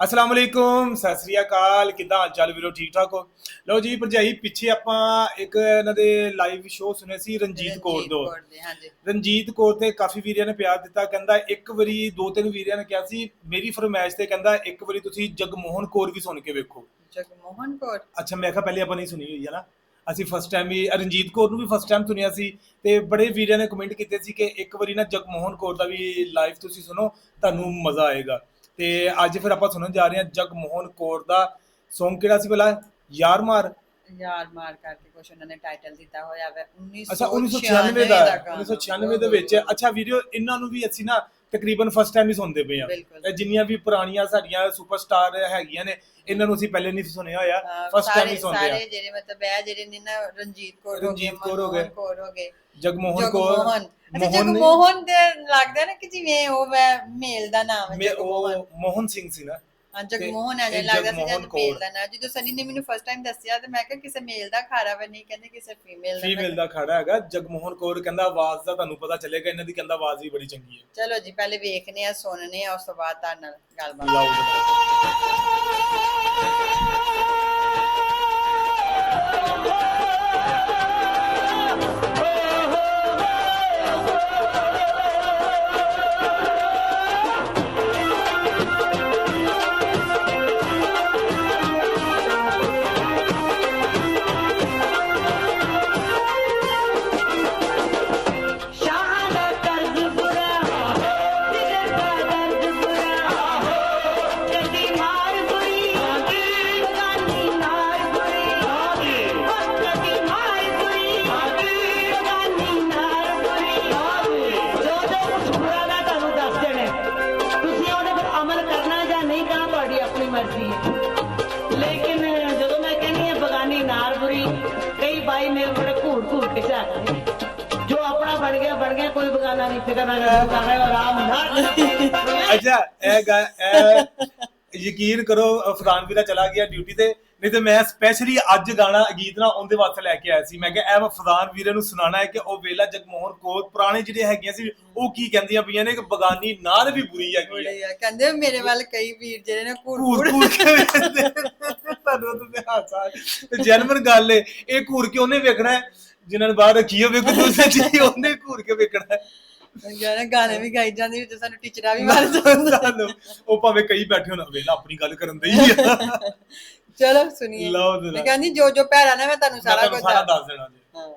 ਅਸਲਾਮ ਅਲੈਕੁਮ ਸਤਿ ਸ੍ਰੀ ਅਕਾਲ। ਕਿਦਾਂ ਹਾਲ ਚਾਲ ਵੀਰੋ? ਠੀਕ ਠਾਕ ਹੋ? ਲਓ ਜੀ ਭਰਜਾਈ ਪਿੱਛੇ ਆਪਾਂ ਇੱਕ ਇਹਨਾਂ ਦੇ ਲਾਈਵ ਸ਼ੋਅ ਸੁਣੇ ਸੀ ਰਣਜੀਤ ਕੌਰ ਦੇ, ਰਣਜੀਤ ਕੌਰ ਤੇ ਕਾਫੀ ਵੀਰਿਆਂ ਨੇ ਪਿਆਰ ਦਿੱਤਾ। ਕਹਿੰਦਾ ਇੱਕ ਵਾਰੀ ਦੋ ਤਿੰਨ ਵੀਰਿਆਂ ਨੇ ਕਿਹਾ ਸੀ ਮੇਰੀ ਫਰਮਾਇਸ਼ ਤੇ ਕਹਿੰਦਾ ਇੱਕ ਵਾਰੀ ਤੁਸੀਂ ਜਗਮੋਹਨ ਕੌਰ ਵੀ ਸੁਣ ਕੇ ਵੇਖੋ। ਜਗਮੋਹਨ ਕੌਰ? ਅੱਛਾ ਮੈਂ ਕਿਹਾ ਪਹਿਲੇ ਆਪਾਂ ਨਹੀਂ ਸੁਣੀ ਹੋਈ ਹੈ ਨਾ? ਅਸੀਂ ਫਸਟ ਟਾਈਮ ਵੀ ਰਣਜੀਤ ਕੌਰ ਨੂੰ ਵੀ ਫਸਟ ਟਾਈਮ ਸੁਣਿਆ ਸੀ ਤੇ ਬੜੇ ਵੀਰਾਂ ਨੇ ਕਮੈਂਟ ਕੀਤੇ ਸੀ ਕਿ ਇੱਕ ਵਾਰੀ ਨਾ ਜਗਮੋਹਨ ਕੌਰ ਦਾ ਵੀ ਲਾਈਵ ਤੁਸੀਂ ਸੁਣੋ ਤੁਹਾਨੂੰ ਮਜ਼ਾ ਆਏਗਾ। ਤੇ ਅੱਜ ਫਿਰ ਆਪਾਂ ਸੁਣਨ ਜਾ ਰਹੇ ਹਾਂ ਜਗਮੋਹਨ ਕੌਰ ਦਾ। Song ਕਿਹੜਾ ਸੀ ਪਹਿਲਾਂ? ਯਾਰ ਮਾਰ। ਯਾਰ ਮਾਰ ਕਰਕੇ ਕੁਛ ਉਹਨਾਂ ਨੇ ਟਾਈਟਲ ਦਿੱਤਾ ਹੋਇਆ ਵਾ 1996 ਅੱਛਾ 1996 ਦਾ ਹੈ, ਗਾਣਾ। 1996 ਦੇ ਵਿੱਚ। ਅੱਛਾ ਵੀਡੀਓ ਇਹਨਾਂ ਨੂੰ ਵੀ ਅਸੀਂ ਨਾ ਤਕਰੀਬਨ ਫਸਟ ਟਾਈਮ ਹੀ ਸੁਣਦੇ ਪਏ ਆ। ਇਹ ਜਿੰਨੀਆਂ ਵੀ ਪੁਰਾਣੀਆਂ ਸਾਡੀਆਂ ਸੁਪਰਸਟਾਰ ਹੈਗੀਆਂ ਨੇ ਇਹਨਾਂ ਨੂੰ ਅਸੀਂ ਪਹਿਲੇ ਨਹੀਂ ਸੁਣਿਆ ਹੋਇਆ। ਹਾਂ, ਫਸਟ ਟਾਈਮ ਹੀ ਸੁਣਦੇ ਆ ਸਾਰੇ ਜਿਹੜੇ ਮਤਲਬ ਹੈ ਜਿਹੜੇ ਨੇ ਨਾ ਰਣਜੀਤ ਕੌਰ ਹੋ ਗਏ ਰਣਜੀਤ ਕੌਰ ਹੋ ਗਏ। ਜਗਮੋਹਨ ਕੌਰ ਜਗਮੋਹਨ। ਅੱਛਾ ਮੋਹਨ ਨੇ- ਜਗਮੋਹਨ ਦੇ ਲੱਗਦਾ ਨਾ ਕਿ ਜਿਵੇਂ ਉਹ ਵੈ ਮੇਲ ਦਾ ਨਾਮ ਹੈ ਮੇ- ਜਗਮੋਹਨ। ਉਹ ਮੋਹਨ ਸਿੰਘ ਸੀ ਨਾ। ਹਾਂ ਜਗਮੋਹਨ ਹੈ ਇਹ ਲੱਗਦਾ ਸੀ ਜਗਮੋਹਨ ਜਦ ਕੌਰ। ਮੇਲ ਦਾ ਨਾਮ ਜਦੋਂ ਸਨੀ ਨੇ ਮੈਨੂੰ ਫਸਟ ਟਾਈਮ ਦੱਸਿਆ ਤੇ ਮੈਂ ਕਿਹਾ ਕਿਸੇ ਮੇਲ ਦਾ ਖਾਰਾ ਵਾ ਨਹੀਂ ਕਹਿੰਦੇ ਕਿਸੇ ਫੀਮੇਲ ਦਾ ਫੀਮੇਲ ਦਾ ਖੜਾ ਹੈਗਾ ਜਗਮੋਹਨ ਕੌਰ ਕਹਿੰਦਾ ਆਵਾਜ਼ ਦਾ ਤੁਹਾਨੂੰ ਪਤਾ ਚੱਲੇਗਾ ਇਹਨਾਂ ਦੀ ਕਹਿੰਦਾ ਆਵਾਜ਼ ਵੀ ਬੜੀ ਚੰਗੀ ਹੈ। ਚਲੋ ਜੀ ਪਹਿਲੇ ਵੇਖਨੇ ਆ ਸੁਣਨੇ ਆ ਉਸ ਤੋਂ ਬਾਅਦ ਤੁਹਾਡੇ ਨਾਲ ਗੱਲਬਾਤ। ਲਓ ਗਿਆ ਕੋਈ ਬਗਾਨਾ ਨਹੀਂ ਫਿਕਰ ਨਾ ਕਰੋ ਕਰ ਰਹੇ ਹੋ ਆਰਾਮ ਨਾਲ। ਅੱਛਾ ਇਹ ਗਾ- ਇਹ ਯਕੀਨ ਕਰੋ ਫਰਾਨ ਵੀਰਾ ਚਲਾ ਗਿਆ ਡਿਊਟੀ ਤੇ ਨਹੀਂ ਤੇ ਮੈਂ ਸਪੈਸ਼ਲੀ ਅੱਜ ਗਾਣਾ ਗੀਤ ਨਾ ਉਹਦੇ ਵਾਸਤੇ ਲੈ ਕੇ ਆਇਆ ਸੀ। ਮੈਂ ਕਿਹਾ ਇਹ ਮੈਂ ਵੀਰੇ ਨੂੰ ਸੁਣਾਣਾ ਹੈ ਕਿ ਉਹ ਵੇਲਾ ਜਗਮੋਹਨ ਕੌਰ ਪੁਰਾਣੇ ਜਿਹੜੇ ਹੈਗੀਆਂ ਸੀ ਉਹ ਕੀ ਕਹਿੰਦੀਆਂ ਪਈਆਂ ਨੇ ਕਿ ਬਗਾਨੀ ਨਾਲ ਵੀ ਬੁਰੀ ਹੈਗੀ ਹੈ। ਕਹਿੰਦੇ ਮੇਰੇ ਵੱਲ ਕਈ ਵੀਰ ਜਿਹੜੇ ਨੇ ਘੂਰ ਘੂਰ ਘੂਰ ਘੂਰ ਕੇ ਵੇਖਦੇ। ਤੁਹਾਨੂੰ ਤਾਂ ਹਾਸਾ ਤੇ ਜਨਮਨ ਗੱਲ ਏ ਇਹ ਘੂਰ ਕੇ ਉਹਨੇ ਵੇਖਣਾ ਹੈ, ਜਿਨ੍ਹਾਂ ਨੇ ਬਾਹਰ ਰੱਖੀ ਹੋਵੇ ਕੋਈ ਦੂਸਰੀ ਚੀਜ਼ ਉਹਨੇ ਘੂਰ ਕੇ ਵੇਖਣਾ ਹੈ। ਗਾਣੇ ਗਾਣੇ ਵੀ ਗਾਈ ਜਾਂਦੇ ਵਿੱਚ ਸਾਨੂੰ ਟੀਚਰਾਂ ਵੀ ਮਾਰ ਸਾਨੂੰ ਉਹ ਭਾਵੇਂ ਕਈ ਬੈਠੇ ਹੋਣ ਵੇਲਾ ਆਪਣੀ ਗੱਲ ਕਰਨ ਦੇ ਹੀ ਆ। ਚਲੋ ਸੁਣੀਏ। ਲਓ। ਮੈਂ ਕਹਿੰਦੀ ਜੋ ਜੋ ਭੈੜਾ ਨੇ ਮੈਂ ਤੁਹਾਨੂੰ ਸਾਰਾ ਕੁਝ ਦੱਸ ਦੱਸ ਦੇਣਾ ਜੀ। ਹਾਂ।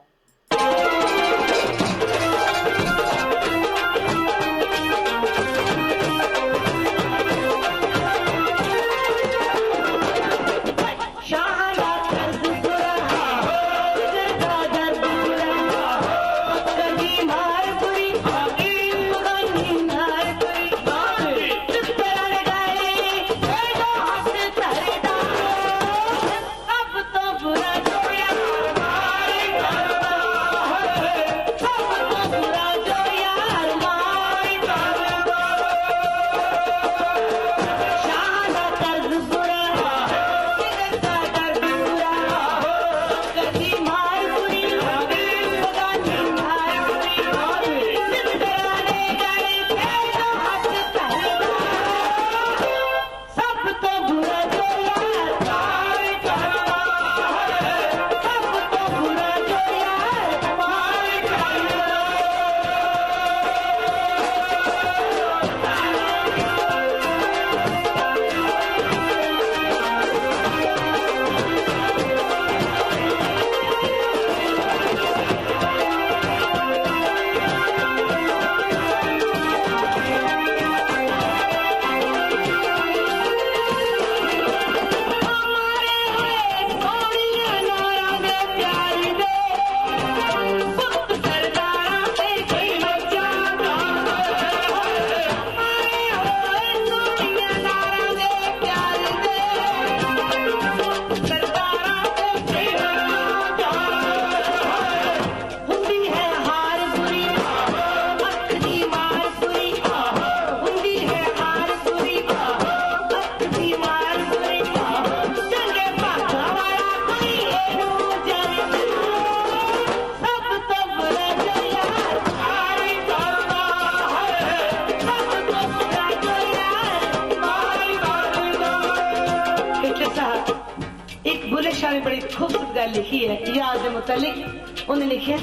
ਨੇ ਬੜੀ ਖੂਬਸੂਰਤ ਗੱਲ ਲਿਖੀ ਹੈ ਯਾਦ ਦੇ ਮੁਤਲਕ। ਉਹਨੇ ਲਿਖਿਆ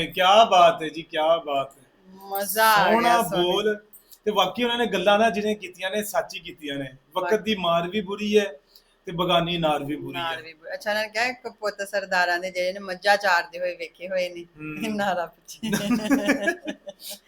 ਹਾਏ ਕੀ ਬਾਤ ਹੈ ਜੀ ਕੀ ਬਾਤ ਹੈ। ਮਜ਼ਾ ਆ ਸੋਹਣਾ ਗਿਆ ਸੁਣ ਬੋਲ। ਤੇ ਵਾਕਈ ਉਹਨਾਂ ਨੇ ਗੱਲਾਂ ਨਾ ਜਿਹਨੇ ਕੀਤੀਆਂ ਨੇ ਸੱਚ ਹੀ ਕੀਤੀਆਂ ਨੇ। ਵਕਤ ਦੀ ਮਾਰ ਵੀ ਬੁਰੀ ਹੈ ਤੇ ਬਗਾਨੀ ਨਾਰ ਵੀ ਬੁਰੀ ਨਾਲ ਹੈ। ਵੀ ਬੜਾ- ਅੱਛਾ ਨਾ ਕਿਹਾ ਸਰਦਾਰਾਂ ਦੇ ਜਿਹੜੇ ਨੇ ਮੱਝਾਂ ਚਾਰਦੇ ਹੋਏ ਵੇਖੇ ਹੋਏ ਨੇ। ਹਮ। ਨਾਰਾ ਪਿੱਛੇ।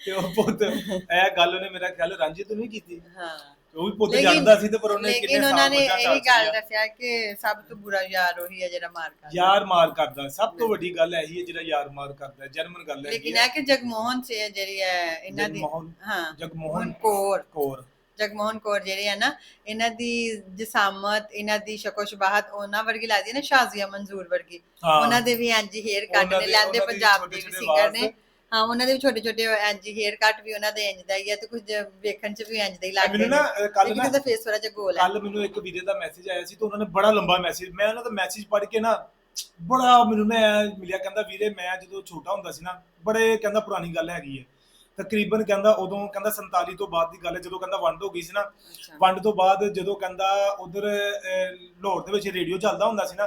ਤੇ ਉਹ ਪੁੱਤ ਇਹ ਗੱਲ ਉਹਨੇ ਮੇਰਾ ਖਿਆਲ ਰਾਂਝੇ ਤੋਂ ਨਹੀਂ ਕੀਤੀ। ਹਾਂ। ਉਹ ਵੀ ਪੁੱਤ ਲੇਕਿਨ- ਜਾਣਦਾ ਸੀ ਤੇ ਪਰ ਉਹਨੇ ਲੇਕਿਨ ਕਿੰਨੇ ਉਹਨਾਂ ਸਾਲ ਨੇ ਬੱਚਾ ਇਹ ਗੱਲ। ਦੱਸਿਆ ਕਿ ਸਭ ਤੋਂ ਬੁਰਾ ਯਾਰ ਉਹੀ ਹੈ ਜਿਹੜਾ ਮਾਰ ਕਰਦਾ। ਯਾਰ ਮਾਰ ਕਰਦਾ। ਸਭ ਤੋਂ ਵੱਡੀ ਗੱਲ ਇਹੀ ਹੈ ਜਿਹੜਾ ਯਾਰ ਮਾਰ ਕਰਦਾ। ਜਰਮਨ ਗੱਲ ਹੈ ਲੇਕਿਨ ਇਹ ਕਿ ਜਗਮੋਹਨ ਸੇ ਜਿਹੜੀ ਹੈ ਇਹਨਾਂ ਦੀ ਜਗਮੋਹਨ- ਹਾਂ ਜਗਮੋਹਨ ਕੌਰ। ਕੌਰ। ਜਗਮੋਹਨ ਕੌਰ ਜਿਹੜੀ ਹੈ ਨਾ ਇਹਨਾਂ ਦੀ ਜਸਾਮਤ ਇਹਨਾਂ ਦੀ ਸ਼ਕੋ ਸ਼ਬਾਹਤ ਉਹਨਾਂ ਵਰਗੀ ਲੱਗਦੀ ਹੈ ਨਾ ਸ਼ਾਜ਼ੀਆ ਮਨਜ਼ੂਰ ਵਰਗੀ। ਹਾਂ। ਉਹਨਾਂ ਦੇ ਵੀ ਇੰਜ ਹੇਅਰ ਕੱਟ ਉਹਨਾਂ ਨੇ ਦੇ- ਲੈਂਦੇ ਉਹਨਾਂ ਦੇ ਪੰਜਾਬ ਦੇ ਵੀ ਸਿੰਗਰ ਵਾਲ ਨੇ ਹਾਂ ਉਹਨਾਂ ਦੇ ਵੀ ਛੋਟੇ ਛੋਟੇ ਇੰਜ ਹੇਅਰ ਕੱਟ ਵੀ ਉਹਨਾਂ ਦੇ ਇੰਜ ਦਾ ਹੀ ਹੈ ਤੇ ਕੁਝ ਵੇਖਣ ਚ ਵੀ ਇੰਜ ਦੇ ਹੀ ਲੱਗਦੇ ਮੈਨੂੰ ਨਾ ਕੱਲ ਨਾ ਉਹਦਾ ਫੇਸ ਥੋੜਾ ਜਿਹਾ ਗੋਲ ਹੈ ਕੱਲ ਮੈਨੂੰ ਇੱਕ ਵੀਰੇ ਦਾ ਮੈਸੇਜ ਆਇਆ ਸੀ ਤੇ ਉਹਨਾਂ ਨੇ ਬੜਾ ਲੰਬਾ ਮੈਸੇਜ ਮੈਂ ਉਹਨਾਂ ਦਾ ਮੈਸੇਜ ਪੜ੍ਹ ਕੇ ਨਾ ਬੜਾ ਮੈਨੂੰ ਨਾ ਮਿਲਿਆ ਕਹਿੰਦਾ ਵੀਰੇ ਮੈਂ ਜਦੋਂ ਛੋਟਾ ਹੁੰਦਾ ਸੀ ਨਾ ਬੜੇ ਕਹਿੰਦਾ ਪੁਰਾਣੀ ਗੱਲ ਹੈਗੀ ਹੈ ਤਕਰੀਬਨ ਕਹਿੰਦਾ ਉਦੋਂ ਕਹਿੰਦਾ 47 ਤੋਂ ਬਾਅਦ ਦੀ ਗੱਲ ਹੈ ਜਦੋਂ ਕਹਿੰਦਾ ਵੰਡ ਹੋ ਗਈ ਸੀ ਨਾ ਵੰਡ ਤੋਂ ਬਾਅਦ ਜਦੋਂ ਕਹਿੰਦਾ ਉਧਰ ਲਾਹੌਰ ਦੇ ਵਿੱਚ ਰੇਡੀਓ ਚੱਲਦਾ ਹੁੰਦਾ ਸੀ ਨਾ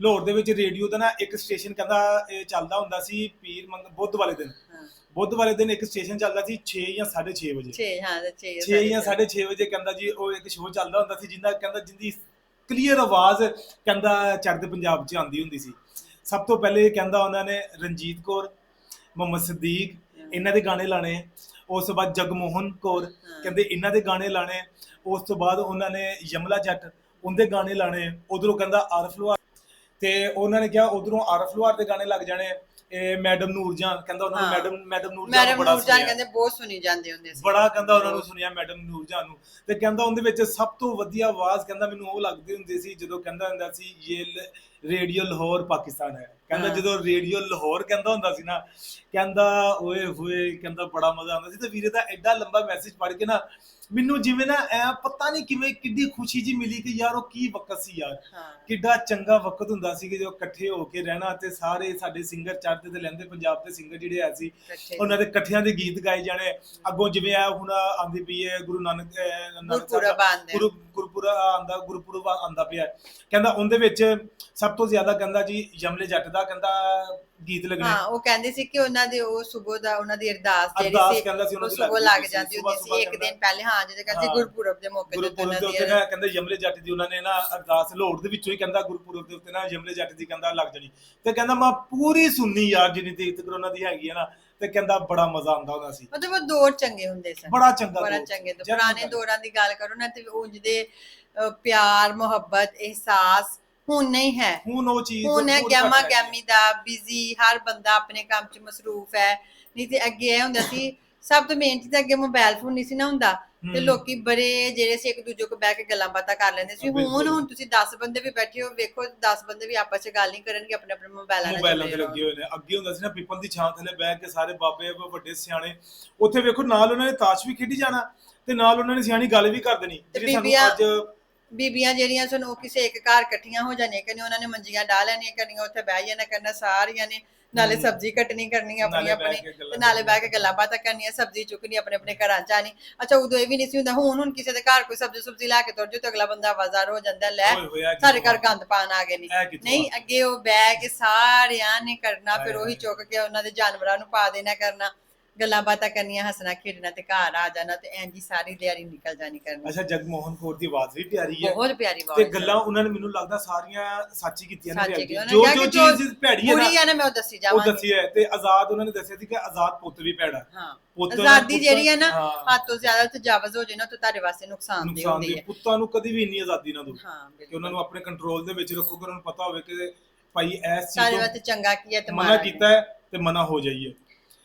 ਲਾਹੌਰ ਦੇ ਵਿੱਚ ਰੇਡੀਓ ਦਾ ਨਾ ਇੱਕ ਸਟੇਸ਼ਨ ਕਹਿੰਦਾ ਇਹ ਚੱਲਦਾ ਹੁੰਦਾ ਸੀ ਪੀਰ ਮੰਗ ਬੁੱਧ ਵਾਲੇ ਦਿਨ। ਹਾਂ। ਬੁੱਧ ਵਾਲੇ ਦਿਨ ਇੱਕ ਸਟੇਸ਼ਨ ਚੱਲਦਾ ਸੀ 6 ਜਾਂ 6:30 ਵਜੇ। 6 ਹਾਂ ਤੇ 6 6 ਜਾਂ 6:30 ਵਜੇ ਕਹਿੰਦਾ ਜੀ ਉਹ ਇੱਕ ਸ਼ੋਅ ਚੱਲਦਾ ਹੁੰਦਾ ਸੀ ਜਿੰਦਾ ਕਹਿੰਦਾ ਜਿੰਦੀ ਕਲੀਅਰ ਆਵਾਜ਼ ਕਹਿੰਦਾ ਚੜ੍ਹਦੇ ਪੰਜਾਬ 'ਚ ਆਉਂਦੀ ਹੁੰਦੀ ਸੀ। ਸਭ ਤੋਂ ਪਹਿਲੇ ਕਹਿੰਦਾ ਉਹਨਾਂ ਨੇ ਰਣਜੀਤ ਕੌਰ ਮੁਹੰਮਦ ਸਦੀਕ ਇਹਨਾਂ ਦੇ ਗਾਣੇ ਲਾਣੇ। ਉਸ ਤੋਂ ਬਾਅਦ ਜਗਮੋਹਨ ਕੌਰ ਕਹਿੰਦੇ ਇਹਨਾਂ ਦੇ ਗਾਣੇ ਲਾਣੇ। ਉਸ ਤੋਂ ਬਾਅਦ ਉਹਨਾਂ ਨੇ ਯਮਲਾ ਜੱਟ ਉਹਦੇ ਗਾਣੇ ਲਾਣੇ। ਉਧਰੋਂ ਕਹਿੰਦਾ ਆਰਫ ਲੋਹਾਰ ਤੇ ਉਹਨਾਂ ਨੇ ਕਿਹਾ ਉਧਰੋਂ ਆਰਫ ਲੋਹਾਰ ਦੇ ਗਾਣੇ ਲੱਗ ਜਾਣੇ ਇਹ ਮੈਡਮ ਨੂਰਜਾਨ ਕਹਿੰਦਾ ਉਹਨਾਂ ਨੂੰ ਹਾਂ। ਮੈਡਮ ਮੈਡਮ ਨੂਰਜਾਨ ਮੈਡਮ ਬੜਾ ਨੂਰਜਾਨ ਸੁਣਿਆ। ਕਹਿੰਦੇ ਬਹੁਤ ਸੁਣੀ ਜਾਂਦੇ ਹੁੰਦੇ ਸੀ ਬੜਾ ਕਹਿੰਦਾ ਉਹਨਾਂ ਨੂੰ ਸੁਣਿਆ ਮੈਡਮ ਨੂਰਜਾਨ ਨੂੰ ਤੇ ਕਹਿੰਦਾ ਉਹਦੇ ਵਿੱਚ ਸਭ ਤੋਂ ਵਧੀਆ ਆਵਾਜ਼ ਕਹਿੰਦਾ ਮੈਨੂੰ ਉਹ ਲੱਗਦੀ ਹੁੰਦੀ ਸੀ ਜਦੋਂ ਕਹਿੰਦਾ ਹੁੰਦਾ ਸੀ ਇਹ ਲ- ਰੇਡੀਓ ਲਾਹੌਰ ਪਾਕਿਸਤਾਨ ਹੈ ਕਹਿੰਦਾ। ਜਦੋਂ ਰੇਡੀਓ ਲਾਹੌਰ ਕਹਿੰਦਾ ਹੁੰਦਾ ਸੀ ਨਾ ਕਹਿੰਦਾ ਓਏ ਹੋਏ ਕਹਿੰਦਾ ਬੜਾ ਮਜ਼ਾ ਆਉਂਦਾ ਸੀ ਤੇ ਵੀਰੇ ਦਾ ਐਡਾ ਲੰਬਾ ਮੈਸੇਜ ਪੜ੍ਹ ਕੇ ਨਾ ਮੈਨੂੰ ਜਿਵੇਂ ਨਾ ਐ ਪਤਾ ਨਹੀਂ ਕਿਵੇਂ ਕਿੱਡੀ ਖੁਸ਼ੀ ਜੀ ਮਿਲੀ ਕਿ ਯਾਰ ਉਹ ਕੀ ਵਕਤ ਸੀ ਯਾਰ ਕਿੱਡਾ ਚੰਗਾ ਵਕਤ ਹੁੰਦਾ ਸੀ ਕਿ ਜੋ ਇਕੱਠੇ ਹੋ ਕੇ ਰਹਿਣਾ ਤੇ ਸਾਰੇ ਸਾਡੇ ਸਿੰਗਰ ਚੜ੍ਹਦੇ ਤੇ ਲੈਂਦੇ ਪੰਜਾਬ ਦੇ ਸਿੰਗਰ ਜਿਹੜੇ ਆ ਸੀ ਉਹਨਾਂ ਦੇ ਇਕੱਠਿਆਂ ਦੇ ਗੀਤ ਗਾਏ ਜਾਣੇ ਅੱਗੋਂ ਜਿਵੇਂ ਆ ਹੁਣ ਆਂਦੀ ਪਈ ਹੈ ਗੁਰੂ ਨਾਨਕ ਗੁਰਪੁਰਬ ਆਉਂਦੇ ਆ। ਗੁਰੂ ਗੁਰਪੁਰਬ ਆਂਦਾ ਗੁਰਪੁਰਬ ਆਂਦਾ ਪਿਆ। ਕਹਿੰਦਾ ਉਹਦੇ ਵਿੱਚ ਸਭ ਤੋਂ ਜ਼ਿਆਦਾ ਕਹਿੰਦਾ ਜੀ ਯਮਲੇ ਜੱਟ ਦਾ ਕਹਿੰਦਾ ਗੀਤ ਲੱਗਣਾ ਹਾਂ ਉਹ ਕਹਿੰਦੇ ਸੀ ਕਿ ਉਹਨਾਂ ਦੇ ਉਹ ਸੁਬਹ ਦਾ ਉਹਨਾਂ ਦੀ ਅਰਦਾਸ ਜਿਹੜੀ ਅਰਦਾਸ ਸੀ ਕਹਿੰਦਾ ਸੀ ਉਹਨਾਂ ਉਹ ਦੀ ਸੁਬਹ ਲੱਗ ਜਾਂਦੀ ਜਾਂਦੀ ਸੀ, ਹੁੰਦੀ ਸੀ ਸੁਬਹ ਇੱਕ ਦਿਨ ਪਹਿਲੇ ਹਾਂ ਜਿਹਦੇ ਕਹਿੰਦੇ ਹਾਂ। ਗੁਰਪੁਰਬ ਦੇ ਮੌਕੇ ਤੇ ਗੁਰਪੁਰਬ ਉਹਨਾਂ ਦੇ ਦੀ ਉੱਤੇ ਨਾ ਕਹਿੰਦੇ ਯਮਲੇ ਜੱਟ ਦੀ ਉਹਨਾਂ ਨੇ ਨਾ ਅਰਦਾਸ ਲੋੜ ਦੇ ਵਿੱਚੋਂ ਹੀ ਕਹਿੰਦਾ ਗੁਰਪੁਰਬ ਦੇ ਉੱਤੇ ਨਾ ਯਮਲੇ ਜੱਟ ਦੀ ਕਹਿੰਦਾ ਲੱਗ ਜਾਣੀ ਤੇ ਕਹਿੰਦਾ ਮੈਂ ਪੂਰੀ ਸੁਣਨੀ ਯਾਰ ਜਿੰਨੀ ਤੀਕ ਤੱਕ ਉਹਨਾਂ ਦੀ ਹੈਗੀ ਹੈ ਨਾ ਤੇ ਕਹਿੰਦਾ ਬੜਾ ਮਜ਼ਾ ਆਉਂਦਾ ਹੁੰਦਾ ਸੀ ਮਤਲਬ ਉਹ ਦੌਰ ਚੰਗੇ ਹੁੰਦੇ ਸਨ ਬੜਾ ਚੰਗਾ ਬੜਾ ਦੌਰ। ਚੰਗੇ। ਜਨਮ ਪੁਰਾਣੇ। ਦੌਰਾਂ ਦੀ ਗੱਲ ਕਰੋ ਨਾ ਤੇ ਉਂਝ ਦੇ ਪਿਆਰ ਮੁਹੱਬਤ ਅਹਿਸਾਸ ਹੁਣ ਨਹੀਂ ਹੈ। ਹੁਣ ਉਹ ਚੀਜ਼ ਹੁਣ ਹੈ ਬਹੁਤ ਗੈਮਾ ਘੱਟ ਹੈ। ਗੈਮੀ ਦਾ ਬਿਜ਼ੀ ਹਰ ਬੰਦਾ ਆਪਣੇ ਕੰਮ 'ਚ ਮਸਰੂਫ ਹੈ। ਨਹੀਂ ਤੇ ਅੱਗੇ ਇਹ ਹੁੰਦਾ ਸੀ ਸਭ ਤੋਂ ਮੇਨ ਚੀਜ਼ ਅੱਗੇ ਮੋਬਾਈਲ ਫੋਨ ਨਹੀਂ ਸੀ ਨਾ ਹੁੰਦਾ। ਤੇ। ਲੋਕੀ ਬੜੇ ਜਿਹੜੇ ਸੀ ਇੱਕ ਦੂਜੇ ਕੋਲ ਬਹਿ ਕੇ ਗੱਲਾਂ ਬਾਤਾਂ ਕਰ ਲੈਂਦੇ ਸੀ। ਹੁਣ। ਹੁਣ ਤੁਸੀਂ 10 ਬੰਦੇ ਵੀ ਬੈਠੇ ਹੋ ਵੇਖੋ 10 ਬੰਦੇ ਵੀ ਆਪਸ 'ਚ ਗੱਲ ਨਹੀਂ ਕਰਨਗੇ ਆਪਣੇ ਆਪਣੇ ਮੋਬਾਈਲਾਂ ਨਾਲ ਮੋਬਾਈਲਾਂ ਤੇ ਜੁੜੇ ਲੱਗੇ ਹੋਏ ਨੇ। ਅੱਗੇ ਹੁੰਦਾ ਸੀ ਨਾ ਪੀਪਲ ਦੀ ਛਾਂ ਥੱਲੇ ਬਹਿ ਕੇ ਸਾਰੇ ਬਾਬੇ ਵੱਡੇ ਸਿਆਣੇ ਉੱਥੇ ਵੇਖੋ ਨਾਲ ਉਹਨਾਂ ਨੇ ਤਾਸ਼ ਵੀ ਖੇਡੀ ਜਾਣਾ ਤੇ ਨਾਲ ਉਹਨਾਂ ਨੇ ਸਿਆਣੀ ਗੱਲ ਵੀ ਕਰ ਦੇਣੀ। ਤੇ ਜਿਹੜੀ ਸਾਨੂੰ ਬੀਬੀਆਂ- ਅੱਜ ਬੀਬੀਆਂ ਜਿਹੜੀਆਂ ਸਨ ਉਹ ਕਿਸੇ ਇੱਕ ਘਰ ਇਕੱਠੀਆਂ ਹੋ ਜਾਣੀਆਂ ਕਿ ਉਹਨਾਂ ਨੇ ਮੰਜੀਆਂ ਡਾ ਲੈਣੀਆਂ ਕਰਨੀਆਂ ਉੱਥੇ ਬਹਿ ਜਾਣਾ ਕਰਨਾ ਸਾਰੀਆਂ ਨੇ ਨਾਲੇ। ਸਬਜ਼ੀ ਕੱਟਣੀ ਕਰਨੀ ਆਪਣੀ ਆਪਣੀ ਤੇ ਨਾਲੇ ਬਹਿ ਕੇ। ਗੱਲਾਂ ਬਾਤਾਂ ਕਰਨੀਆਂ ਸਬਜ਼ੀ ਚੁੱਕਣੀ ਆਪਣੇ ਆਪਣੇ ਘਰਾਂ ਚ ਆਣੀ ਅੱਛਾ ਉਦੋਂ ਇਹ ਵੀ ਨਹੀਂ ਸੀ ਹੁੰਦਾ ਹੁਣ ਹੁਣ ਕਿਸੇ ਦੇ ਘਰ ਕੋਈ ਸਬਜ਼ੀ ਸੁਬਜ਼ੀ ਲੈ ਕੇ ਤੁਰ ਜਾਓ ਤੇ ਅਗਲਾ ਬੰਦਾ ਬਾਜ਼ਾਰ ਹੋ ਜਾਂਦਾ ਲੈ ਸਾਡੇ ਘਰ ਗੰਦ ਪਾਣ ਆ ਗਏ ਨੇ ਇਹ ਕਿੱਥੋਂ ਨਹੀਂ ਅੱਗੇ ਉਹ ਬਹਿ ਕੇ ਸਾਰਿਆਂ ਨੇ ਕਰਨਾ ਫਿਰ ਉਹੀ। ਚੁੱਕ ਕੇ ਉਹਨਾਂ ਦੇ ਜਾਨਵਰਾਂ ਨੂੰ ਪਾ ਦੇਣਾ ਕਰਨਾ ਗੱਲਾਂ ਬਾਤਾਂ ਕਰਨੀਆਂ ਹੱਸਣਾ ਖੇਡਣਾ ਤੇ ਘਰ ਆ ਜਾਣਾ ਤੇ ਇੰਜ ਹੀ ਸਾਰੀ ਦਿਹਾੜੀ ਨਿਕਲ ਜਾਣੀ ਕਰਨੀ। ਅੱਛਾ ਜਗਮੋਹਨ ਕੌਰ ਦੀ ਆਵਾਜ਼ ਵੀ ਪਿਆਰੀ ਹੈ। ਬਹੁਤ ਪਿਆਰੀ ਤੇ ਆਵਾਜ਼ ਹੈ। ਗੱਲਾਂ ਉਹਨਾਂ ਨੇ ਮੈਨੂੰ ਲੱਗਦਾ ਸਾਰੀਆਂ ਸੱਚੀ ਕੀਤੀਆਂ ਨੇ ਸੱਚ ਪਿਆਰੀ। ਹੈ ਕਿ ਉਹਨਾਂ ਜੋ ਨੇ ਜੋ ਕਿਹਾ ਕਿ ਚੀਜ਼ ਭੈੜੀ ਹੈ ਬੁਰੀ ਨਾ ਮੈਂ ਉਹ ਦੱਸੀ ਉਹ ਜਾਵਾਂਗੀ। ਦੱਸੀ ਹੈ ਤੇ ਆਜ਼ਾਦ ਉਹਨਾਂ ਨੇ ਦੱਸਿਆ ਸੀ ਕਿ ਆਜ਼ਾਦ ਪੁੱਤ ਵੀ ਭੈੜਾ ਹਾਂ। ਪੁੱਤ ਆਜ਼ਾਦੀ ਪੁੱਤਾਂ- ਜਿਹੜੀ ਹੈ ਨਾ ਹਾਂ, ਹੱਦ ਤੋਂ ਜ਼ਿਆਦਾ ਤਜਾਵਜ਼ ਹੋ ਜੇ ਨਾ ਤਾਂ ਤੁਹਾਡੇ ਵਾਸਤੇ ਨੁਕਸਾਨ ਦੀ ਨੁਕਸਾਨ ਹੁੰਦੀ ਦੇ। ਹੈ। ਪੁੱਤਾਂ ਨੂੰ ਕਦੀ ਵੀ ਇੰਨੀ ਆਜ਼ਾਦੀ ਨਾ ਦਿਓ ਹਾਂ ਕਿ ਬਿਲਕੁਲ ਉਹਨਾਂ ਨੂੰ ਆਪਣੇ ਕੰਟਰੋਲ ਦੇ ਵਿੱਚ ਰੱਖੋ ਕਿ ਉਹਨਾਂ ਨੂੰ ਪਤਾ ਹੋਵੇ ਕਿ ਭਾਈ ਇਸ ਸਾਡੇ ਚੀਜ਼ ਵਾਸਤੇ ਚੰਗਾ ਕੀ ਹੈ ਤੇ ਤੋਂ ਮਾੜਾ ਮਨਾ ਹੈ। ਕੀਤਾ ਹੈ ਤੇ ਮਨਾ ਹੋ ਜਾਈਏ।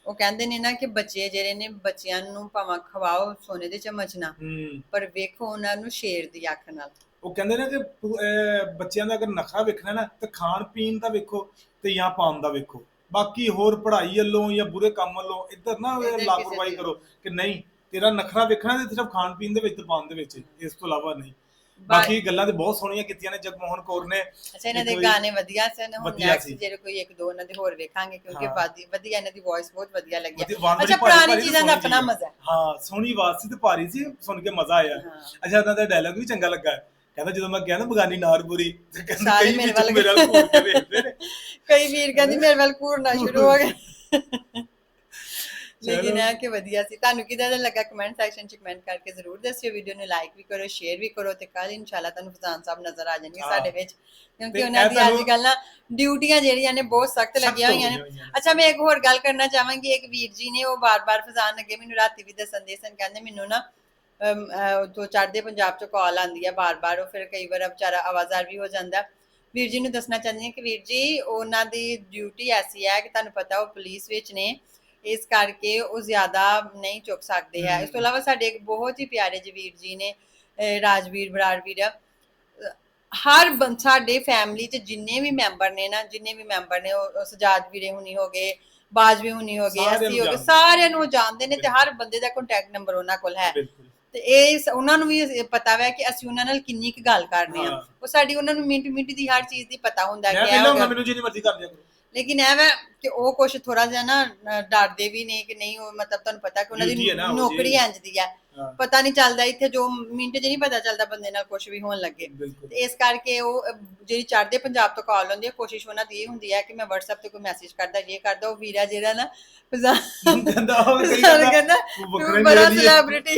ਉਹ ਕਹਿੰਦੇ ਨੇ ਨਾ ਕਿ ਬੱਚੇ ਜਿਹੜੇ ਨੇ ਬੱਚਿਆਂ ਨੂੰ ਭਾਵੇਂ ਖਵਾਓ ਸੋਨੇ ਦੇ ਚਮਚ ਨਾਲ। ਹੂੰ। ਪਰ ਵੇਖੋ ਉਹਨਾਂ ਨੂੰ ਸ਼ੇਰ ਦੀ ਅੱਖ ਨਾਲ। ਉਹ ਕਹਿੰਦੇ ਨੇ ਕਿ ਪੁ- ਅਹ ਬੱਚਿਆਂ ਦਾ ਅਗਰ ਨਖਰਾ ਵੇਖਣਾ ਨਾ ਤੇ ਖਾਣ ਪੀਣ ਦਾ ਵੇਖੋ ਤੇ ਜਾਂ ਪਾਉਣ ਦਾ ਵੇਖੋ। ਬਾਕੀ ਹੋਰ ਪੜ੍ਹਾਈ ਵੱਲੋਂ ਜਾਂ ਬੁਰੇ ਕੰਮ ਵੱਲੋਂ ਇੱਧਰ ਨਾ ਇੱਧਰ ਕਿਸੇ ਲਾਪਰਵਾਹੀ ਦੀ- ਕਰੋ ਕਿ ਨਹੀਂ ਤੇਰਾ ਨਖਰਾ ਵੇਖਣਾ ਤੇ ਸਿਰਫ ਖਾਣ ਪੀਣ ਦੇ ਵਿੱਚ ਤੇ ਪਾਉਣ ਦੇ ਵਿੱਚ ਇਸ ਤੋਂ ਇਲਾਵਾ ਨਹੀਂ। ਬਾਕੀ ਗੱਲਾਂ ਤੇ ਬਹੁਤ ਸੋਹਣੀਆਂ ਕੀਤੀਆਂ ਨੇ ਜਗਮੋਹਨ ਕੌਰ ਨੇ। ਅੱਛਾ ਇਹਨਾਂ ਦੇ ਗਾਣੇ ਵਧੀਆ ਸਨ ਹੁਣ ਨੈਕਸਟ। ਜਿਹੜੇ ਕੋਈ ਇੱਕ ਦੋ ਇਹਨਾਂ ਦੇ ਹੋਰ ਵੇਖਾਂਗੇ ਕਿਉਂਕਿ ਵਧੀਆ ਇਹਨਾਂ ਦੀ ਵੌਇਸ ਬਹੁਤ ਵਧੀਆ ਲੱਗੀ ਅੱਛਾ ਪੁਰਾਣੀ ਚੀਜ਼ਾਂ ਦਾ ਆਪਣਾ। ਮਜ਼ਾ ਹੈ। ਸੋਹਣੀ ਆਵਾਜ਼ ਸੀ ਤੇ ਭਾਰੀ ਸੀ ਸੁਣ ਕੇ ਮਜ਼ਾ ਆਇਆ। ਅੱਛਾ ਉਹਨਾਂ ਦਾ ਡਾਇਲੌਗ ਵੀ ਚੰਗਾ ਲੱਗਾ। ਕਹਿੰਦਾ ਜਦੋਂ ਮੈਂ ਗਿਆ ਨਾ ਬਗਾਨੀ ਨਾਰਪੁਰੀ ਤੇ ਕਹਿੰਦਾ ਕਈ ਮੇਰੇ ਵਿੱਚ ਵੱਲ ਮੇਰੇ ਵੱਲ ਘੂਰ ਕੇ ਵੇਖਦੇ ਨੇ। ਕਈ ਵੀਰ ਕਹਿੰਦੀ ਮੇਰੇ ਵੱਲ ਘੂਰਨਾ ਸ਼ੁਰੂ ਹੋ ਗਏ ਲੇਕਿਨ। ਇਹ ਕਿ ਵਧੀਆ ਸੀ। ਤੁਹਾਨੂੰ ਕਿਦਾਂ ਦਾ ਲੱਗਾ ਕਮੈਂਟ ਸੈਕਸ਼ਨ ਚ ਕਮੈਂਟ ਕਰਕੇ ਜ਼ਰੂਰ ਦੱਸਿਓ। ਵੀਡੀਓ ਨੂੰ ਲਾਈਕ ਵੀ ਕਰੋ ਸ਼ੇਅਰ ਵੀ ਕਰੋ ਤੇ ਕੱਲ ਇਨਸ਼ਾਅੱਲਾ ਤੁਹਾਨੂੰ ਫਜ਼ਾਨ ਸਾਹਿਬ ਨਜ਼ਰ ਆ ਜਾਣਗੇ। ਸਾਡੇ ਵਿੱਚ। ਕਿਉਂਕਿ ਤੇ ਉਹਨਾਂ ਦੀ ਅੱਜ ਕੱਲ੍ਹ ਨਾ ਡਿਊਟੀਆਂ ਜਿਹੜੀਆਂ ਨੇ ਬਹੁਤ ਸਖਤ ਲੱਗੀਆਂ ਹੋਈਆਂ ਨੇ। ਅੱਛਾ ਮੈਂ ਇੱਕ ਹੋਰ ਗੱਲ ਕਰਨਾ ਚਾਹਾਂਗੀ। ਇੱਕ ਵੀਰ ਜੀ ਨੇ ਉਹ ਬਾਰ-ਬਾਰ ਫਜ਼ਾਨ ਅੱਗੇ ਮੈਨੂੰ ਰਾਤੀ ਵੀ ਦੱਸਣ ਦੇ ਸਨ। ਕਹਿੰਦੇ ਮੈਨੂੰ ਨਾ ਉੱਥੋਂ ਚੜ੍ਹਦੇ ਪੰਜਾਬ ਤੋਂ ਕਾਲ ਆਉਂਦੀ ਹੈ ਬਾਰ-ਬਾਰ। ਉਹ ਫਿਰ ਕਈ ਵਾਰ ਵਿਚਾਰਾ ਆਵਾਜ਼ਾਰ ਵੀ ਹੋ ਜਾਂਦਾ। ਵੀਰ ਜੀ ਨੂੰ ਦੱਸਣਾ ਚਾਹੁੰਦੀ ਹਾਂ ਕਿ ਵੀਰ ਜੀ ਉਹਨਾਂ ਦੀ ਡਿਊਟੀ ਐਸੀ ਹੈ ਕਿ ਤੁਹਾਨੂੰ ਪਤਾ ਉਹ ਪੁਲਿਸ ਵਿੱਚ ਨੇ। ਇਸ ਕਰਕੇ ਉਹ ਜ਼ਿਆਦਾ ਨਹੀਂ ਚੁੱਕ ਸਕਦੇ ਹੈ ਇਸ ਤੋਂ ਇਲਾਵਾ ਸਾਡੇ ਇੱਕ ਬਹੁਤ ਹੀ ਪਿਆਰੇ ਜਿਹੇ ਵੀਰ ਜੀ ਨੇ ਰਾਜਵੀਰ ਬਰਾੜ ਵੀਰ। ਹਰ ਸਾਡੇ ਫੈਮਿਲੀ 'ਚ ਜਿੰਨੇ ਵੀ ਮੈਂਬਰ ਨੇ ਨਾ ਜਿੰਨੇ ਵੀ ਮੈਂਬਰ ਨੇ ਉਹ ਸਜਾਦ ਵੀਰੇ ਹੁਣੀ ਹੋ ਗਏ ਬਾਜਵੇ ਹੁਣੀ ਹੋ ਗਏ ਅਸੀਂ ਹੋ ਗਏ। ਸਾਰਿਆਂ ਨੂੰ ਜਾਣਦੇ ਨੇ ਤੇ ਹਰ ਬੰਦੇ ਦਾ ਕੰਟੈਕਟ ਨੰਬਰ ਉਹਨਾਂ ਕੋਲ ਹੈ। ਤੇ ਇਹ ਉਹਨਾਂ ਨੂੰ ਵੀ ਪਤਾ ਵੈ ਕਿ ਅਸੀਂ ਉਹਨਾਂ ਨਾਲ ਕਿੰਨੀ ਕੁ ਗੱਲ ਕਰਨੀ ਆ ਹਾਂ। ਉਹ ਸਾਡੀ ਉਹਨਾਂ ਨੂੰ ਮਿੰਟ ਮਿੰਟ ਦੀ ਹਰ ਚੀਜ਼ ਦੀ ਪਤਾ ਹੁੰਦਾ ਕਿ ਹੋ ਗਿਆ। ਮੈਨੂੰ ਜਿੰਨੀ ਮਰਜ਼ੀ ਕਰ ਦਿਆ ਕਰੋ। ਲੇਕਿਨ ਇਹ ਵੈ ਕਿ ਉਹ ਕੁਛ ਥੋੜਾ ਜਿਹਾ ਨਾ ਅ, ਡਰਦੇ ਵੀ ਨੇ ਕਿ ਨਹੀਂ ਉਹ ਮਤਲਬ ਤੁਹਾਨੂੰ ਪਤਾ ਕਿ ਉਹਨਾਂ Duty ਦੀ ਹੈ ਨਾ ਉਹ ਨੌਕਰੀ ਜੀ। ਇੰਜ ਦੀ ਹਾਂ। ਪਤਾ ਨਹੀਂ ਚੱਲਦਾ ਇੱਥੇ ਜੋ ਮਿੰਟ 'ਚ ਨਹੀਂ ਪਤਾ ਚੱਲਦਾ ਬੰਦੇ ਨਾਲ ਕੁਝ ਵੀ ਹੋਣ ਲੱਗੇ। ਬਿਲਕੁਲ। ਤੇ ਇਸ ਕਰਕੇ ਉਹ ਜਿਹੜੀ ਚੜ੍ਹਦੇ ਪੰਜਾਬ ਤੋਂ ਕਾਲ ਹੁੰਦੀ ਹੈ ਕੋਸ਼ਿਸ਼ ਉਹਨਾਂ ਦੀ ਇਹ ਹੁੰਦੀ ਹੈ ਕਿ ਮੈਂ WhatsApp ਤੇ ਕੋਈ ਮੈਸੇਜ ਕਰਦਾ ਇਹ ਕਰਦਾ ਉਹ ਵੀਰਾ ਜਿਹੜਾ ਨਾ ਫਜ਼ਾ- ਕਹਿੰਦਾ ਉਹ ਕਹੀ ਫਜ਼ਾਨ ਕਹਿੰਦਾ ਕਹਿੰਦਾ ਤੂੰ ਤੂੰ ਵੱਖਰਾ ਬੜਾ ਮੇਰੇ ਲਈ ਸੈਲੀਬ੍ਰਿਟੀ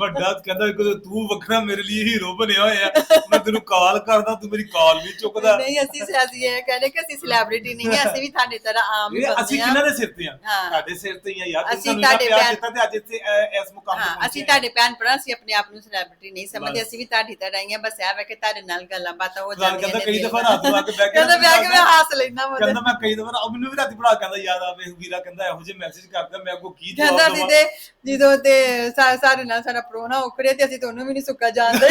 ਵੱਡਾ ਕਹਿੰਦਾ ਕਿ ਤੂੰ ਵੱਖਰਾ ਮੇਰੇ ਲਈ ਹੀਰੋ ਬਣਿਆ ਹੋਇਆ ਮੈਂ ਤੈਨੂੰ ਕਾਲ ਕਰਦਾ ਤੂੰ ਮੇਰੀ ਕਾਲ ਨਹੀਂ ਚੁੱਕਦਾ ਨਹੀਂ ਅਸੀਂ ਅਸੀਂ ਇਹ ਕਹਿੰਦੇ ਕਿ ਅਸੀਂ ਸੈਲੀਬ੍ਰਿਟੀ ਨਹੀਂ ਹੈ ਅਸੀਂ ਵੀ ਤੁਹਾਡੇ ਤਰ੍ਹਾਂ ਆਮ ਬੰਦੇ ਅਸੀਂ ਹਾਂ ਕਿਹਨਾਂ ਦੇ ਸਿਰ ਤੇ ਆ। ਤੁਹਾਡੇ ਸਿਰ ਤੇ ਹੀ ਆ ਯਾਰ ਅਸੀਂ ਤੁਸੀਂ ਸਾਨੂੰ ਪਿਆਰ ਦਿੱਤਾ ਤੇ ਅੱਜ ਇੱਥੇ ਇਸ ਮੁਕਾਮ ਤੇ ਪਹੁੰਚੇ ਅਸੀਂ। ਤੁਹਾਡੇ ਭੈਣ ਭਰਾ ਅਸੀਂ ਆਪਣੇ ਆਪ ਨੂੰ ਸੈਲੀਬ੍ਰਿਟੀ ਨਹੀਂ ਸਮਝਦੇ। ਅਸੀਂ ਵੀ ਤੁਹਾਡੀ ਤਰ੍ਹਾਂ ਹੀ ਆ ਬਸ ਇਹ ਵੇ ਕਿ ਤੁਹਾਡੇ ਨਾਲ ਗੱਲਾਂ ਬਾਤਾਂ ਹੋ ਜਾਂਦੀਆਂ ਕਹਿੰਦਾ ਕਈ ਦਫਾ। ਰਾਤ ਨੂੰ ਆ ਕੇ ਬਹਿ ਕੇ ਕਹਿੰਦਾ ਬਹਿ ਕੇ ਮੈਂ ਹੱਸ ਲੈਣਾ ਮਤਲਬ ਕਹਿੰਦਾ ਮੈਂ ਕਈ ਦਫਾ ਮੈਨੂੰ ਵੀ ਰਾਤੀ ਬੜਾ ਕਹਿੰਦਾ ਯਾਦ ਆਵੇ ਵੀਰਾ ਕਹਿੰਦਾ ਇਹੋ ਜਿਹੇ ਮੈਸੇਜ ਕਰਦਾ ਮੈਂ ਅੱਗੋਂ ਕੀ ਜਵਾਬ ਦੇਵਾਂ ਜਦੋਂ ਤੇ ਸਾਰੇ ਨਾਲ ਸਾਡਾ ਪ੍ਰੋਣਾ ਉਖੜੇ ਤੇ ਅਸੀਂ ਤੁਹਾਨੂੰ ਵੀ ਨਹੀਂ ਸੁੱਕਾ ਜਾਣਦੇ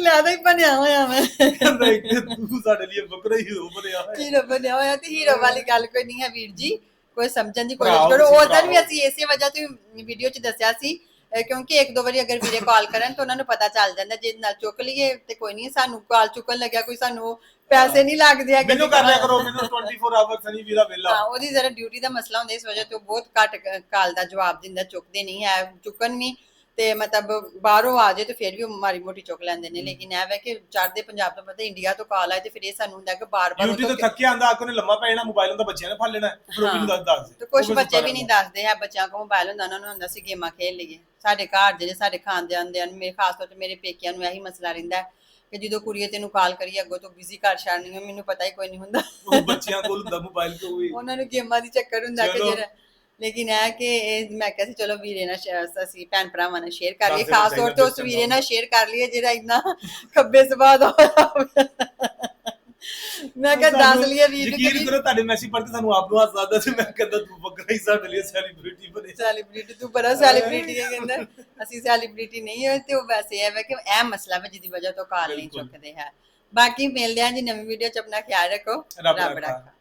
ਜ਼ਿਆਦਾ ਹੀ ਬਣਿਆ ਹੋਇਆ ਮੈਂ। ਕਹਿੰਦਾ ਇੱਕ ਤੂੰ ਸਾਡੇ ਲਈ ਬੱਕਰਾ ਹੀ ਹੋ ਬਣਿਆ ਹੋਇਆ। ਹੀਰੋ ਬਣਿਆ ਹੋਇਆ ਤੇ ਹੀਰੋ ਵਾਲੀ ਗੱਲ ਕੋਈ ਨਹੀਂ ਹੈ ਵੀਰ ਜੀ। ਕੋਈ ਸਮਝਣ ਦੀ ਕੋਸ਼ਿਸ਼ ਕਰੋ। ਦਿਨ ਵੀ। ਅਸੀਂ ਇਸੇ ਵਜ੍ਹਾ ਤੋਂ ਵੀਡੀਓ 'ਚ ਦੱਸਿਆ ਸੀ ਕਿਉਂਕਿ ਇੱਕ ਦੋ ਵਾਰੀ ਅਗਰ ਵੀਰੇ ਕਾਲ ਕਰਨ ਤਾਂ ਉਹਨਾਂ ਨੂੰ ਪਤਾ ਚੱਲ ਜਾਂਦਾ ਜੇ ਨਾਲ ਚੁੱਕ ਲਈਏ ਤੇ ਕੋਈ ਨਹੀਂ ਸਾਨੂੰ ਕਾਲ ਚੁੱਕਣ ਲੱਗਿਆ ਕੋਈ ਸਾਨੂੰ ਪੈਸੇ ਨਹੀਂ ਲੱਗਦੇ ਆ ਮੈਨੂੰ ਕਰ ਲਿਆ ਕਰੋ ਮੈਨੂੰ 24 ਆਵਰ ਸਨੀ ਵੀਰਾ ਵੇਲਾ ਹਾਂ ਉਹਦੀ ਜ਼ਰਾ ਡਿਊਟੀ ਦਾ ਮਸਲਾ ਹੁੰਦਾ ਇਸ ਵਜ੍ਹਾ ਤੋਂ ਬਹੁਤ ਘੱਟ ਕਾਲ ਦਾ ਜਵਾਬ ਦਿੰਦਾ ਚੁੱਕਦੇ ਨਹੀਂ ਹੈ ਚੁੱਕਣ ਨਹੀਂ। ਤੇ ਮਤਲਬ ਬਾਹਰੋਂ ਆ ਜਾਏ ਤੇ ਫਿਰ ਵੀ ਉਹ ਮਾਰੀ ਮੋਟੀ ਚੁੱਕ ਲੈਂਦੇ ਨੇ। ਲੇਕਿਨ ਇਹ ਹੈ ਕਿ ਚੜ੍ਹਦੇ ਪੰਜਾਬ ਤੋਂ ਪਤਾ ਇੰਡੀਆ ਤੋਂ ਕਾਲ ਆਏ ਤੇ ਫਿਰ ਇਹ ਸਾਨੂੰ ਹੁੰਦਾ ਕਿ ਬਾਰ-ਬਾਰ ਡਿਊਟੀ ਤੋਂ ਥੱਕਿਆ ਆਂਦਾ ਆਕੋ ਨੇ ਲੰਮਾ ਪੈ ਜਾਣਾ ਮੋਬਾਈਲ ਹੁੰਦਾ ਬੱਚਿਆਂ ਨੇ ਫੜ ਲੈਣਾ ਫਿਰ ਉਹ ਵੀ ਨਹੀਂ ਦੱਸ ਤੇ ਕੁਝ ਬੱਚੇ ਵੀ ਨਹੀਂ ਦੱਸਦੇ ਆ ਬੱਚਿਆਂ ਕੋਲ ਮੋਬਾਈਲ ਹੁੰਦਾ ਉਹਨਾਂ ਨੂੰ ਹੁੰਦਾ ਸੀ ਗੇਮਾਂ ਖੇਡ ਲਈਏ। ਸਾਡੇ ਘਰ ਜਿਹੜੇ ਸਾਡੇ ਖਾਂਦੇ ਆਂਦੇ ਹਨ ਮੇਰੇ ਖਾਸ ਤੌਰ ਤੇ ਮੇਰੇ ਪੇਕਿਆਂ ਨੂੰ ਇਹੀ ਮਸਲਾ ਰਹਿੰਦਾ ਹੈ ਕਿ ਜਦੋਂ ਕੁੜੀਏ ਤੈਨੂੰ ਕਾਲ ਕਰੀਏ ਅੱਗੋਂ ਤੋਂ ਬਿਜ਼ੀ ਕਰ ਛੱਡਣੀ ਮੈਨੂੰ ਪਤਾ ਹੀ ਕੋਈ ਨਹੀਂ ਹੁੰਦਾ। ਉਹ ਬੱਚਿਆਂ ਕੋਲ ਹੁੰਦਾ ਮੋਬਾਈਲ ਤੋਂ ਵੀ। ਉਹਨਾਂ ਨੂੰ ਗੇਮਾਂ ਦੀ ਚੱਕਰ ਹੁੰਦਾ ਕਿ। ਜਿਹੜਾ ਲੇਕਿਨ ਇਹ ਕਿ ਇਹ ਮੈਂ ਕਿਹਾ ਸੀ ਚਲੋ ਵੀਰੇ ਨਾਲ ਅਸੀਂ ਭੈਣ ਭਰਾਵਾਂ ਨਾਲ ਸ਼ੇਅਰ ਕਰ ਲਈਏ ਖਾਸ ਤੌਰ ਤੇ ਉਸ ਵੀਰੇ ਨਾਲ ਸ਼ੇਅਰ ਕਰ ਲਈਏ ਜਿਹੜਾ ਇੰਨਾ ਖੱਬੇ ਸੁਭਾਅ ਦਾ। ਮੈਂ ਕਿਹਾ ਦੱਸ ਲਈਏ ਵੀਰ ਨੂੰ ਕਰੋ ਤੁਹਾਡੇ ਮੈਸੇਜ ਪੜ੍ਹ ਕੇ ਸਾਨੂੰ ਆਪ ਨੂੰ ਹੱਸ ਆਉਂਦਾ ਸੀ ਮੈਂ ਕਹਿੰਦਾ ਤੂੰ ਬੱਕਰਾ ਹੀ ਸਾਡੇ ਲਈ ਸੈਲੀਬ੍ਰਿਟੀ ਬਣੇ ਸੈਲੀਬ੍ਰਿਟੀ ਤੂੰ ਬੜਾ ਸੈਲੀਬ੍ਰਿਟੀ ਹੈ ਕਹਿੰਦਾ ਅਸੀਂ ਸੈਲੀਬ੍ਰਿਟੀ ਨਹੀਂ ਹੋਏ ਤੇ ਉਹ ਵੈਸੇ ਹੈ ਕਿ ਇਹ ਮਸਲਾ ਹੈ ਜਿਹਦੀ ਵਜ੍ਹਾ ਤੋਂ ਕਾਲ ਨਹੀਂ। ਚੁੱਕਦੇ ਹੈ ਬਾਕੀ ਮਿਲਦੇ ਹਾਂ ਜੀ ਨਵੀਂ ਵੀਡੀਓ ਚ ਆਪਣਾ ਖਿਆਲ ਰੱਖੋ ਰੱਬ। ਰੱਖਾ